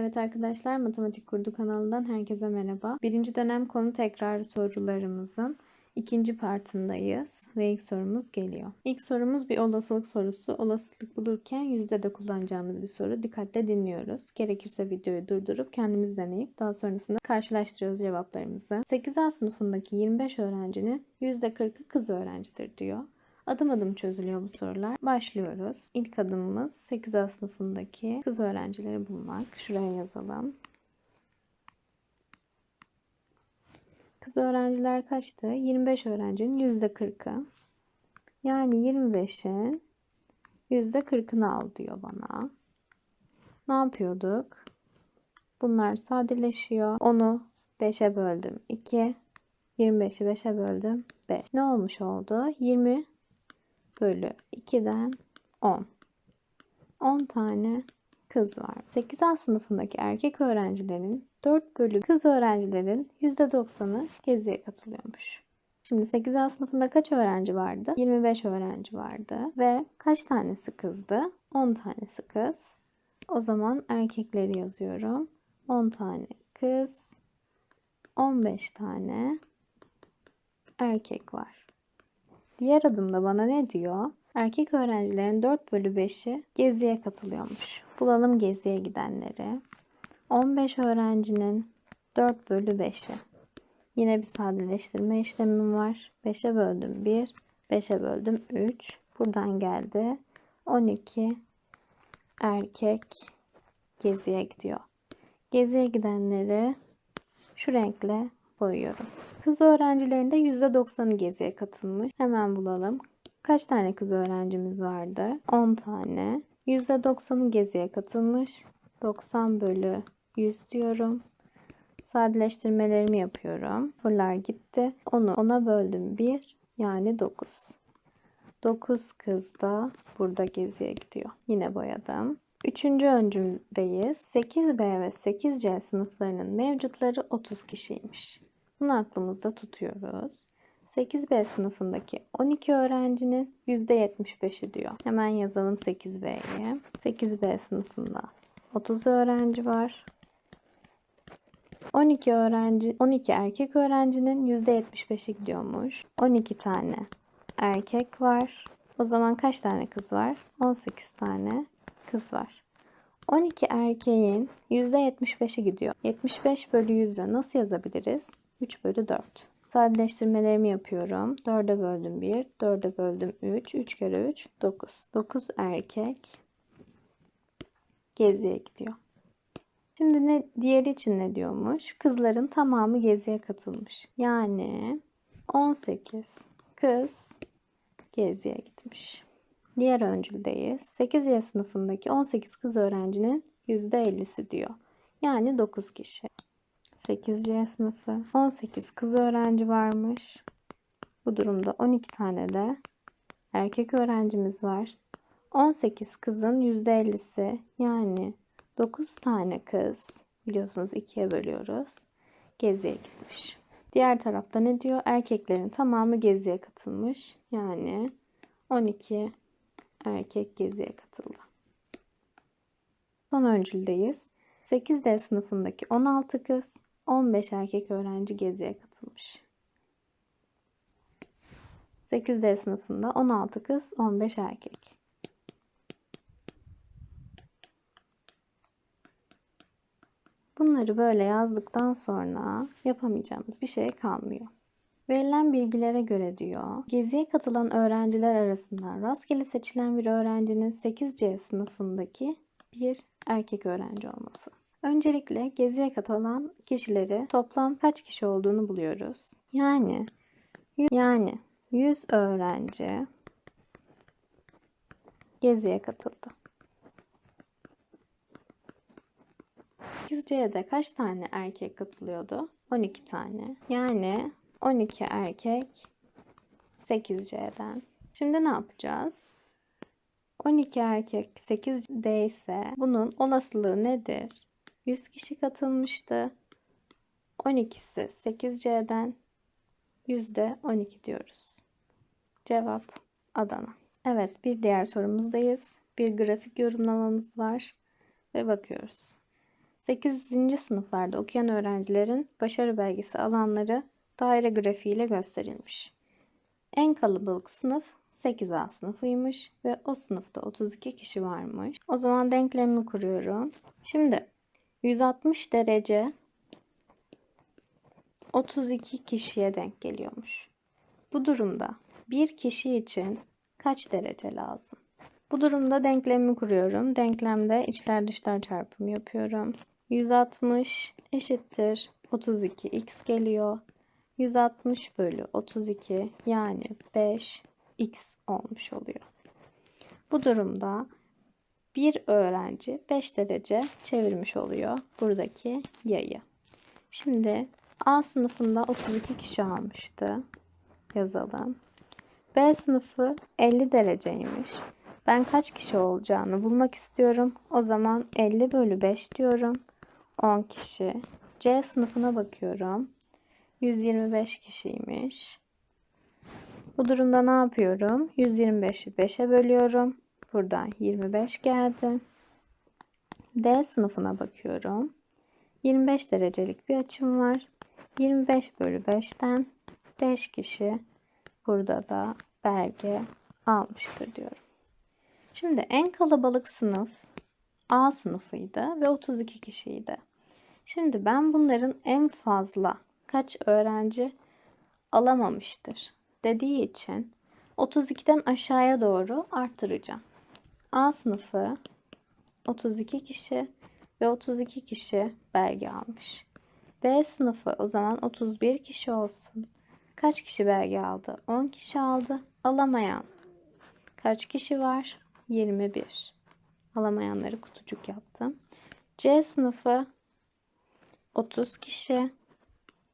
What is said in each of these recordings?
Evet arkadaşlar Matematik Kurdu kanalından herkese merhaba. Birinci dönem konu tekrar sorularımızın ikinci partındayız ve ilk sorumuz geliyor. İlk sorumuz bir olasılık sorusu. Olasılık bulurken yüzde de kullanacağımız bir soru. Dikkatle dinliyoruz. Gerekirse videoyu durdurup kendimiz deneyip daha sonrasında karşılaştırıyoruz cevaplarımızı. 8A sınıfındaki 25 öğrencinin %40'ı kız öğrencidir diyor. Adım adım çözülüyor bu sorular. Başlıyoruz. İlk adımımız 8A sınıfındaki kız öğrencileri bulmak. Şuraya yazalım. Kız öğrenciler kaçtı? 25 öğrencinin %40'ı. Yani 25'in %40'ını al diyor bana. Ne yapıyorduk? Bunlar sadeleşiyor. Onu 5'e böldüm 2. 25'i 5'e böldüm 5. Ne olmuş oldu? 20 bölü 2'den 10. 10 tane kız var. 8A sınıfındaki erkek öğrencilerin 4 bölü kız öğrencilerin %90'ı geziye katılıyormuş. Şimdi 8A sınıfında kaç öğrenci vardı? 25 öğrenci vardı. Ve kaç tanesi kızdı? 10 tanesi kız. O zaman erkekleri yazıyorum. 10 tane kız, 15 tane erkek var. Diğer adımda bana ne diyor? Erkek öğrencilerin 4 bölü 5'i geziye katılıyormuş. Bulalım geziye gidenleri. 15 öğrencinin 4 bölü 5'i. Yine bir sadeleştirme işlemim var. 5'e böldüm 1, 5'e böldüm 3. Buradan geldi. 12 erkek geziye gidiyor. Geziye gidenleri şu renkle boyuyorum. Kız öğrencilerinde %90'ı geziye katılmış. Hemen bulalım. Kaç tane kız öğrencimiz vardı? 10 tane. %90'ı geziye katılmış. 90 bölü 100 diyorum. Sadeleştirmelerimi yapıyorum. Fırlar gitti. Onu 10'a böldüm 1 yani 9. 9 kız da burada geziye gidiyor. Yine boyadım. Üçüncü öncümdeyiz. 8B ve 8C sınıflarının mevcutları 30 kişiymiş. Bunu aklımızda tutuyoruz. 8B sınıfındaki 12 öğrencinin %75'i diyor. Hemen yazalım 8B'yi. 8B sınıfında 30 öğrenci var. 12 öğrenci, 12 erkek öğrencinin %75'i gidiyormuş. 12 tane erkek var. O zaman kaç tane kız var? 18 tane kız var. 12 erkeğin %75'i gidiyor. 75 bölü 100'ü nasıl yazabiliriz? 3 bölü 4. Sadeleştirmelerimi yapıyorum. 4'e böldüm 1, 4'e böldüm 3, 3 kere 3, 9. 9 erkek geziye gidiyor. Şimdi ne diğeri için ne diyormuş? Kızların tamamı geziye katılmış. Yani 18 kız geziye gitmiş. Diğer öncüldeyiz. 8 yaş sınıfındaki 18 kız öğrencinin %50'si diyor. Yani 9 kişi. 8C sınıfı 18 kız öğrenci varmış. Bu durumda 12 tane de erkek öğrencimiz var. 18 kızın %50'si yani 9 tane kız biliyorsunuz ikiye bölüyoruz. Geziye gitmiş. Diğer tarafta ne diyor? Erkeklerin tamamı geziye katılmış. Yani 12 erkek geziye katıldı. Son öncüldeyiz. 8D sınıfındaki 16 kız, 15 erkek öğrenci geziye katılmış. 8D sınıfında 16 kız, 15 erkek. Bunları böyle yazdıktan sonra yapamayacağımız bir şey kalmıyor. Verilen bilgilere göre diyor, geziye katılan öğrenciler arasından rastgele seçilen bir öğrencinin 8C sınıfındaki bir erkek öğrenci olması. Öncelikle geziye katılan kişileri toplam kaç kişi olduğunu buluyoruz. Yani yani 100 öğrenci geziye katıldı. 8C'de kaç tane erkek katılıyordu? 12 tane. Yani 12 erkek 8C'den. Şimdi ne yapacağız? 12 erkek 8D ise bunun olasılığı nedir? 100 kişi katılmıştı. 12'si 8C'den %12 diyoruz. Cevap Adana. Evet bir diğer sorumuzdayız. Bir grafik yorumlamamız var ve bakıyoruz. 8. sınıflarda okuyan öğrencilerin başarı belgesi alanları daire grafiğiyle gösterilmiş. En kalabalık sınıf 8A sınıfıymış ve o sınıfta 32 kişi varmış. O zaman denklemimi kuruyorum. Şimdi 160 derece 32 kişiye denk geliyormuş. Bu durumda bir kişi için kaç derece lazım? Bu durumda denklemimi kuruyorum. Denklemde içler dışlar çarpımı yapıyorum. 160 eşittir 32 x geliyor. 160 bölü 32 yani 5 x olmuş oluyor. Bu durumda bir öğrenci 5 derece çevirmiş oluyor buradaki yayı. Şimdi A sınıfında 32 kişi almıştı. Yazalım. B sınıfı 50 dereceymiş. Ben kaç kişi olacağını bulmak istiyorum. O zaman 50 bölü 5 diyorum. 10 kişi. C sınıfına bakıyorum. 125 kişiymiş. Bu durumda ne yapıyorum? 125'i 5'e bölüyorum. Buradan 25 geldi. D sınıfına bakıyorum. 25 derecelik bir açım var. 25 bölü 5'ten 5 kişi burada da belge almıştır diyorum. Şimdi en kalabalık sınıf A sınıfıydı ve 32 kişiydi. Şimdi ben bunların en fazla kaç öğrenci alamamıştır dediği için 32'den aşağıya doğru arttıracağım. A sınıfı 32 kişi ve 32 kişi belge almış. B sınıfı o zaman 31 kişi olsun. Kaç kişi belge aldı? 10 kişi aldı. Alamayan kaç kişi var? 21. Alamayanları kutucuk yaptım. C sınıfı 30 kişi,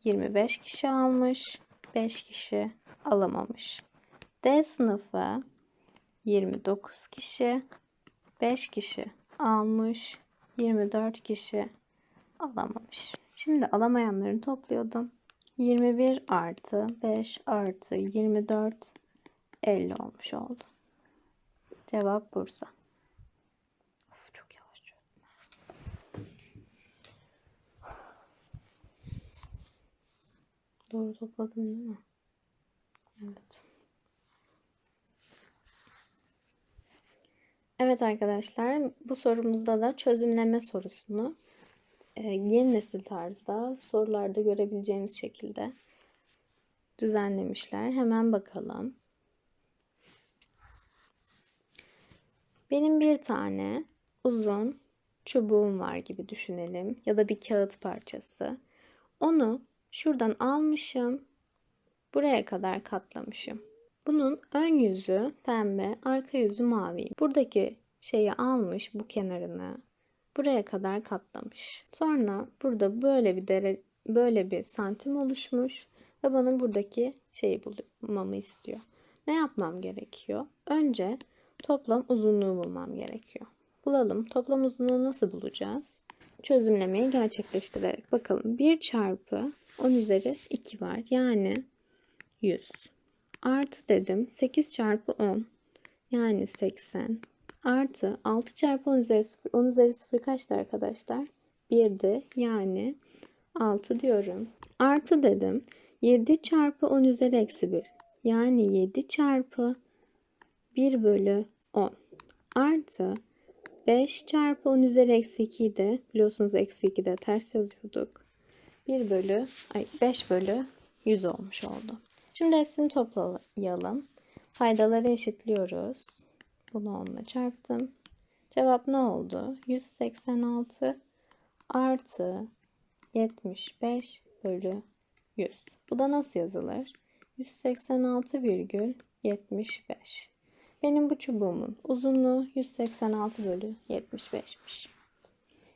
25 kişi almış, 5 kişi alamamış. D sınıfı 29 kişi, 5 kişi almış, 24 kişi alamamış. Şimdi alamayanları topluyordum. 21 artı 5 artı 24 50 olmuş oldu. Cevap Bursa. Of, çok yavaş çözdüm. Doğru topladım değil mi? Evet. Evet arkadaşlar bu sorumuzda da çözümleme sorusunu e, yeni nesil tarzda sorularda görebileceğimiz şekilde düzenlemişler. Hemen bakalım. Benim bir tane uzun çubuğum var gibi düşünelim ya da bir kağıt parçası. Onu şuradan almışım. Buraya kadar katlamışım. Bunun ön yüzü pembe, arka yüzü mavi. Buradaki şeyi almış bu kenarını buraya kadar katlamış. Sonra burada böyle bir dere böyle bir santim oluşmuş ve bana buradaki şeyi bulmamı istiyor. Ne yapmam gerekiyor? Önce toplam uzunluğu bulmam gerekiyor. Bulalım. Toplam uzunluğu nasıl bulacağız? Çözümlemeyi gerçekleştirerek bakalım. 1 çarpı 10 üzeri 2 var. Yani 100. Artı dedim. 8 çarpı 10. Yani 80. Artı 6 çarpı 10 üzeri 0. 10 üzeri 0 kaçtı arkadaşlar? 1'di. Yani 6 diyorum. Artı dedim. 7 çarpı 10 üzeri eksi 1. Yani 7 çarpı 1 bölü 10. Artı 5 çarpı 10 üzeri eksi 2 de biliyorsunuz eksi 2 de ters yazıyorduk. 1 bölü ay 5 bölü 100 olmuş oldu. Şimdi hepsini toplayalım. Faydaları eşitliyoruz. Bunu onunla çarptım. Cevap ne oldu? 186 artı 75 bölü 100. Bu da nasıl yazılır? 186,75. Benim bu çubuğumun uzunluğu 186 bölü 75'miş.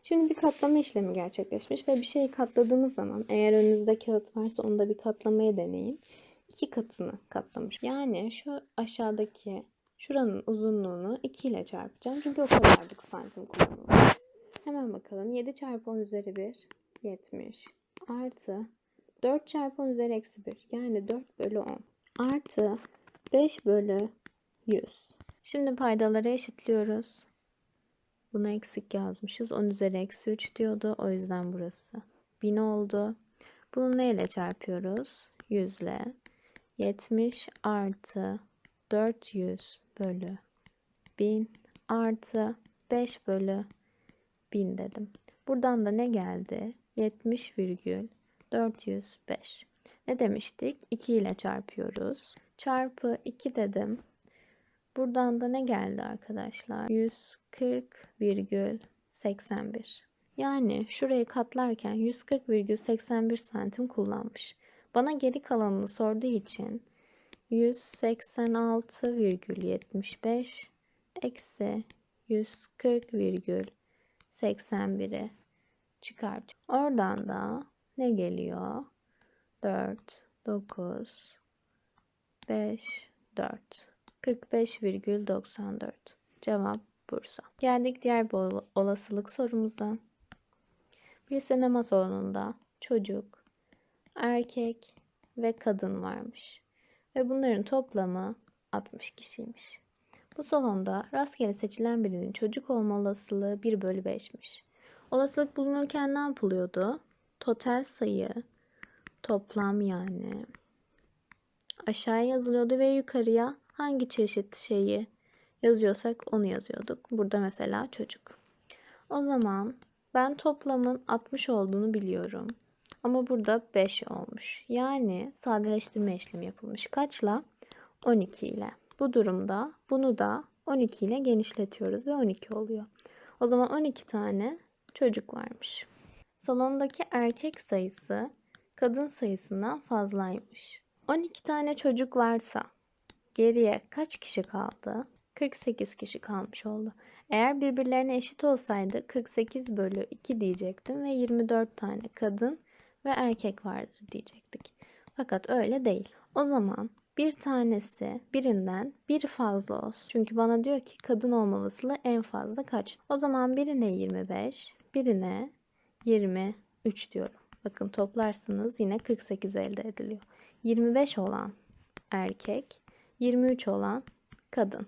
Şimdi bir katlama işlemi gerçekleşmiş ve bir şeyi katladığımız zaman eğer önünüzde kağıt varsa onu da bir katlamaya deneyin. İki katını katlamış. Yani şu aşağıdaki şuranın uzunluğunu 2 ile çarpacağım. Çünkü o kadarlık santim kullanılıyor. Hemen bakalım. 7 çarpı 10 üzeri 1 70 artı 4 çarpı 10 üzeri eksi 1 yani 4 bölü 10 artı 5 bölü 100. Şimdi paydaları eşitliyoruz. Bu Bunu eksik yazmışız. 10 üzeri eksi 3 diyordu. O yüzden burası 1000 oldu. Bunu neyle çarpıyoruz? 100 ile. 70 artı 400 bölü 1000 artı 5 bölü 1000 dedim. Buradan da ne geldi? 70,405. Ne demiştik? 2 ile çarpıyoruz. Çarpı 2 dedim. Buradan da ne geldi arkadaşlar? 140,81. Yani şurayı katlarken 140,81 santim kullanmış. Bana geri kalanını sorduğu için 186,75 eksi 140,81'i çıkart. Oradan da ne geliyor? 4, 9, 5, 4. 45,94. Cevap Bursa. Geldik diğer bir olasılık sorumuza. Bir sinema salonunda çocuk, erkek ve kadın varmış. Ve bunların toplamı 60 kişiymiş. Bu salonda rastgele seçilen birinin çocuk olma olasılığı 1 bölü 5'miş. Olasılık bulunurken ne yapılıyordu? Total sayı, toplam yani aşağıya yazılıyordu ve yukarıya hangi çeşit şeyi yazıyorsak onu yazıyorduk. Burada mesela çocuk. O zaman ben toplamın 60 olduğunu biliyorum. Ama burada 5 olmuş. Yani sadeleştirme işlemi yapılmış. Kaçla? 12 ile. Bu durumda bunu da 12 ile genişletiyoruz ve 12 oluyor. O zaman 12 tane çocuk varmış. Salondaki erkek sayısı kadın sayısından fazlaymış. 12 tane çocuk varsa geriye kaç kişi kaldı? 48 kişi kalmış oldu. Eğer birbirlerine eşit olsaydı 48 bölü 2 diyecektim ve 24 tane kadın ve erkek vardır diyecektik. Fakat öyle değil. O zaman bir tanesi birinden bir fazla olsun. Çünkü bana diyor ki kadın olma en fazla kaç? O zaman birine 25, birine 23 diyorum. Bakın toplarsınız yine 48 elde ediliyor. 25 olan erkek, 23 olan kadın.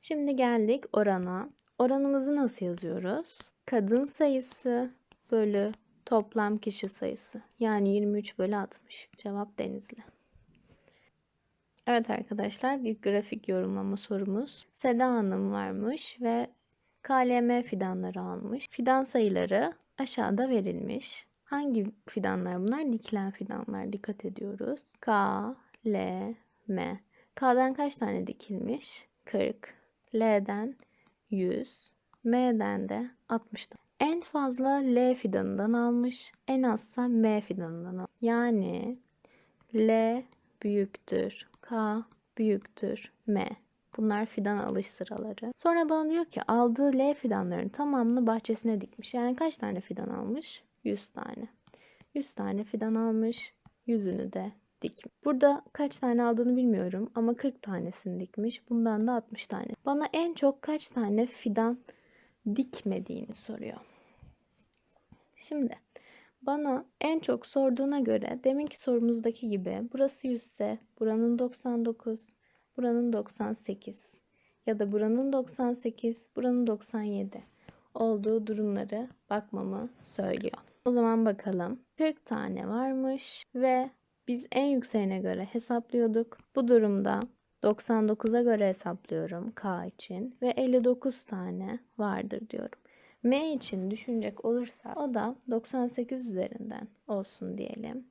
Şimdi geldik orana. Oranımızı nasıl yazıyoruz? Kadın sayısı bölü toplam kişi sayısı. Yani 23 bölü 60. Cevap Denizli. Evet arkadaşlar bir grafik yorumlama sorumuz. Seda Hanım varmış ve KLM fidanları almış. Fidan sayıları aşağıda verilmiş. Hangi fidanlar bunlar? Dikilen fidanlar. Dikkat ediyoruz. K, L, M. K'dan kaç tane dikilmiş? 40. L'den 100. M'den de 60 tane. Fazla L fidanından almış. En azsa M fidanından almış. Yani L büyüktür. K büyüktür. M. Bunlar fidan alış sıraları. Sonra bana diyor ki aldığı L fidanların tamamını bahçesine dikmiş. Yani kaç tane fidan almış? 100 tane. 100 tane fidan almış. Yüzünü de dikmiş. Burada kaç tane aldığını bilmiyorum ama 40 tanesini dikmiş. Bundan da 60 tane. Bana en çok kaç tane fidan dikmediğini soruyor. Şimdi bana en çok sorduğuna göre deminki sorumuzdaki gibi burası 100 ise buranın 99, buranın 98 ya da buranın 98, buranın 97 olduğu durumları bakmamı söylüyor. O zaman bakalım. 40 tane varmış ve biz en yükseğine göre hesaplıyorduk. Bu durumda 99'a göre hesaplıyorum K için ve 59 tane vardır diyorum. M için düşünecek olursa o da 98 üzerinden olsun diyelim.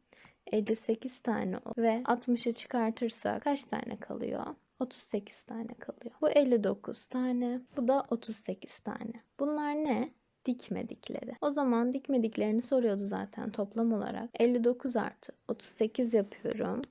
58 tane ve 60'ı çıkartırsak kaç tane kalıyor? 38 tane kalıyor. Bu 59 tane, bu da 38 tane. Bunlar ne? dikmedikleri. O zaman dikmediklerini soruyordu zaten toplam olarak. 59 artı 38 yapıyorum.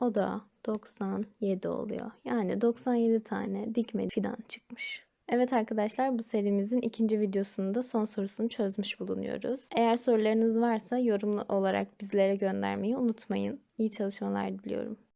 O da 97 oluyor. Yani 97 tane dikme fidan çıkmış. Evet arkadaşlar bu serimizin ikinci videosunda son sorusunu çözmüş bulunuyoruz. Eğer sorularınız varsa yorumlu olarak bizlere göndermeyi unutmayın. İyi çalışmalar diliyorum.